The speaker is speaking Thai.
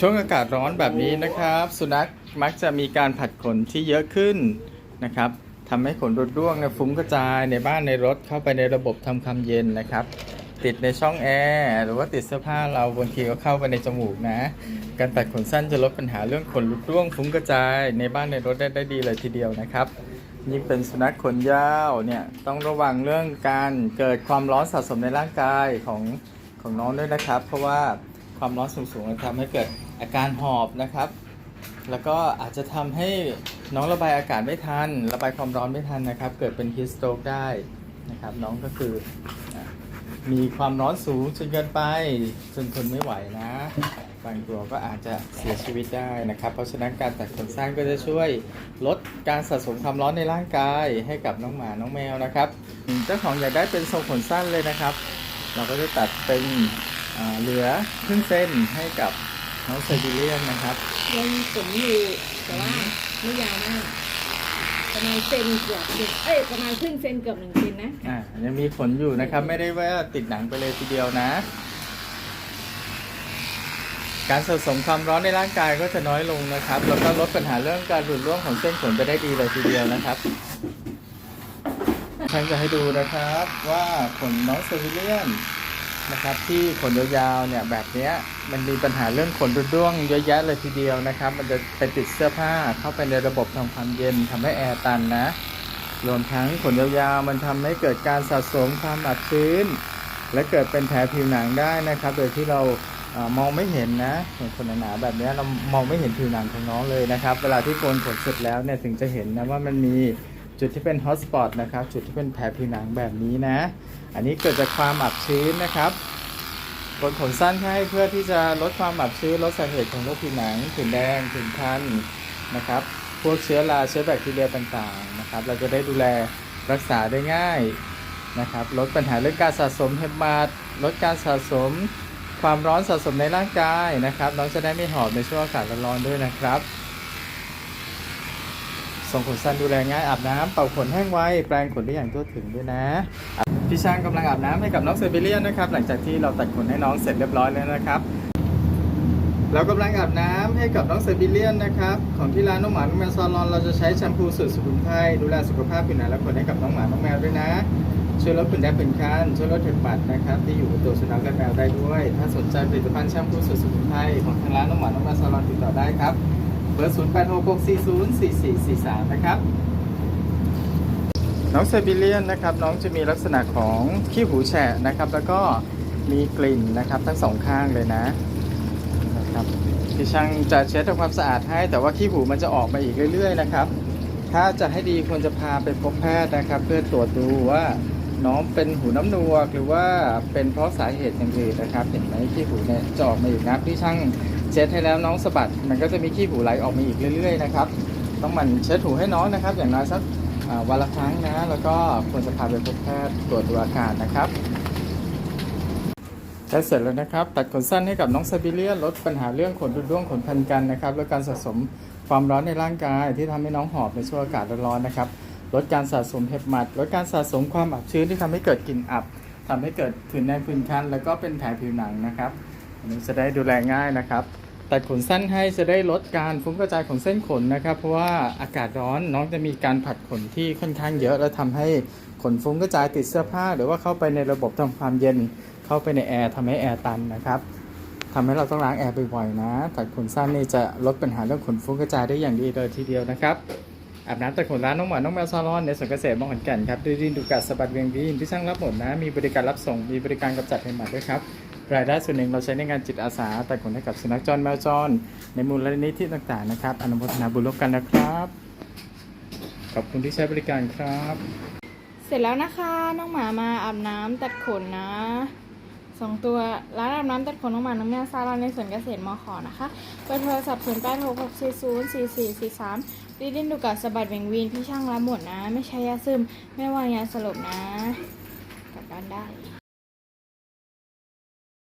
ช่วงอากาศร้อนแบบนี้นะครับ สุนัขมักจะมีการผัดขนที่เยอะขึ้นนะครับทำให้ขนรดร่วงเนี่ยฟุ้งกระจายในบ้านในรถเข้าไปในระบบทำความเย็นนะครับ ติดในช่องแอร์หรือว่าติดเสื้อผ้าเราบางทีก็เข้าไปในจมูกนะ การตัดขนสั้นจะลดปัญหาเรื่องขนรดร่วงฟุ้งกระจายในบ้านในรถได้ได้ดีเลยทีเดียวนะครับยิ่งเป็นสุนัขขนยาวเนี่ยต้องระวังเรื่องการเกิดความร้อนสะสมในร่างกายของของน้องด้วยนะครับ เพราะว่าความร้อนสูงๆจะทำให้เกิด อาการหอบนะครับ แล้วก็อาจจะทำให้น้องระบายอากาศไม่ทัน ระบายความร้อนไม่ทันนะครับ เกิดเป็นฮิสโตรกได้นะครับ น้องก็คือมีความร้อนสูงจนเกินไปจนทนไม่ไหวนะบางตัวก็อาจจะเสียชีวิตได้นะครับ เพราะฉะนั้นการตัดขนสั้นก็จะช่วยลดการสะสมความร้อนในร่างกายให้กับน้องหมาน้องแมวนะครับเจ้าของอยากได้เป็นทรงขนสั้นเลยนะครับ เราก็จะตัดเป็นเหลือครึ่งเส้นให้กับ น้องไซบีเรียนนะครับยังผมอยู่แต่ว่าไม่ยาวมากประมาณเซนเกือบหนึ่งเอ้ยประมาณครึ่งเซนเกือบหนึ่งเซนนะอ่ายังมีขนอยู่นะครับ ไม่ได้ว่าติดหนังไปเลยทีเดียวนะ การสะสมความร้อนในร่างกายก็จะน้อยลงนะครับ แล้วก็ลดปัญหาเรื่องการหลุดร่วงของเส้นขนไปได้ดีเลยทีเดียวนะครับฉันจะให้ดูนะครับว่าขนน้องเซวิเลียน นะครับ ที่ขนยาวๆเนี่ยแบบนี้มันมีปัญหาเรื่องขนร่วงเยอะแยะเลยทีเดียวนะครับ มันจะไปติดเสื้อผ้าเข้าไปในระบบทำความเย็นทำให้แอร์ตันนะรวมทั้งขนยาวๆมันทำให้เกิดการสะสมความอับชื้น และเกิดเป็นแผลผิวหนังได้นะครับ โดยที่เราเออมองไม่เห็นนะเห็นขนหนาๆแบบนี้เรามองไม่เห็นผิวหนังของน้องเลยนะครับ เวลาที่โกนขนเสร็จแล้วเนี่ยถึงจะเห็นนะว่ามันมี จุดที่เป็นฮอตสปอตนะครับ จุดที่เป็นแผลผิวหนังแบบนี้นะ อันนี้เกิดจากความอับชื้นนะครับกนขนสั้นให้เพื่อที่จะลดความอับชื้นลดสาเหตุของโรคผิวหนังผื่นแดงผื่นคันนะครับ พวกเชื้อราเชื้อแบคทีเรียต่างๆนะครับ เราจะได้ดูแลรักษาได้ง่ายนะครับ ลดปัญหาเรื่องการสะสมเฮปมาตลดการสะสมความร้อนสะสมในร่างกายนะครับ น้องจะได้ไม่หอบในช่วงอากาศร้อนๆด้วยนะครับ ส่งขนสั้นดูแลง่ายอาบน้ำเป่าขนแห้งไวแปรงขนได้อย่างทั่วถึงด้วยนะพี่ช่างกำลังอาบน้ำให้กับน้องเซเบเลียนนะครับหลังจากที่เราตัดขนให้น้องเสร็จเรียบร้อยแล้วนะครับ เรากำลังอาบน้ำให้กับน้องเซเบเลียนนะครับของที่ร้านน้องหมาน้องแมวซาลอนเราจะใช้แชมพูสูตรสมุนไพรดูแลสุขภาพผิวหนังและขนให้กับน้องหมาน้องแมวด้วยนะช่วยลดผื่นแดงผื่นคันช่วยลดเห็บหมัดนะครับที่อยู่บนตัวสุนัขและแมวได้ด้วย ถ้าสนใจผลิตภัณฑ์แชมพูสูตรสมุนไพรของทางร้านน้องหมาน้องแมวซาลอนติดต่อได้ครับ เบอร์ 0 8 6 6 4 0 4 4 4 3 นะครับ น้องไซบีเรียนนะครับ น้องจะมีลักษณะของขี้หูแฉะนะครับ แล้วก็มีกลิ่นนะครับทั้งสองข้างเลยนะนะครับพี่ช่างจะเช็ดทำความสะอาดให้ แต่ว่าขี้หูมันจะออกมาอีกเรื่อย ๆ นะครับ ถ้าจะให้ดีควรจะพาไปพบแพทย์นะครับ เพื่อตรวจดูว่า น้องเป็นหูน้ำนวกหรือว่าเป็นเพราะสาเหตุอย่างอื่นนะครับ เห็นไหมขี้หูเนี่ยจะออกมาอีกนะพี่ช่างเช็ดให้แล้วน้องสะบัด มันก็จะมีขี้หูไหลออกมาอีกเรื่อย ๆ นะครับ ต้องมันเช็ดหูให้น้องนะครับ อย่างน้อยสักวันละครั้งนะ แล้วก็ควรจะพาไปพบแพทย์ตรวจดูอาการนะครับใช้เสร็จแล้วนะครับ ตัดขนสั้นให้กับน้องซาบิเลียลดปัญหาเรื่องขนรุดร่วงขนพันกันนะครับแลดการสะสมความร้อนในร่างกายที่ทำให้น้องหอบในช่วงอากาศร้อนๆนะครับ ลดการสะสมเห็บหมัดลดการสะสมความอับชื้นที่ทำให้เกิดกลิ่นอับทำให้เกิดผื่นแดงผื่นคันแล้วก็เป็นแผลผิวหนังนะครับอันนี้จะได้ดูแลง่ายนะครับตัดขนสั้นให้จะได้ลดการฟุ้งกระจายของเส้นขนนะครับ เพราะว่าอากาศร้อนน้องจะมีการผัดขนที่ค่อนข้างเยอะ แล้วทำให้ขนฟุ้งกระจายติดเสื้อผ้า หรือว่าเข้าไปในระบบทำความเย็นเข้าไปในแอร์ทำให้แอร์ตันนะครับทำให้เราต้องล้างแอร์บ่อยๆนะตัดขนสั้นนี่จะลดปัญหาเรื่องขนฟุ้งกระจายได้อย่างดีเลยทีเดียวนะครับ อาบน้ำตัดขนร้านน้องหมาน้องแมวซาลอนในสวนเกษตรบางขอนแก่นครับด้วยดินดูกัดสะบัดเวียงวีนที่ช่างรับหมดนะ มีบริการรับส่ง มีบริการกำจัดเห็บหมัดด้วยครับ รายได้ส่วนหนึ่งเราใช้ในงานจิตอาสาตัดขนให้กับสุนัขจรแมวจร ในมูลนิธิต่างๆนะครับ อนุโมทนาบุญร่วมกันนะครับ ขอบคุณที่ใช้บริการครับ เสร็จแล้วนะคะน้องหมามาอาบน้ำตัดขนนะสองตัวร้านอาบน้ำตัดขนน้องหมาน้องแมวซาลอนในสวนเกษตรมอขอนะคะเบอร์โทรศัพท์0 8 6 6 4 0 4 4 4 3รีดินย์สี่สี่สี่สาม ดูกัดสะบัดเวงวีนพี่ช่างรับหมดนะ ไม่ใช้ยาซึม ไม่วางยาสลบนะ กลับบ้านได้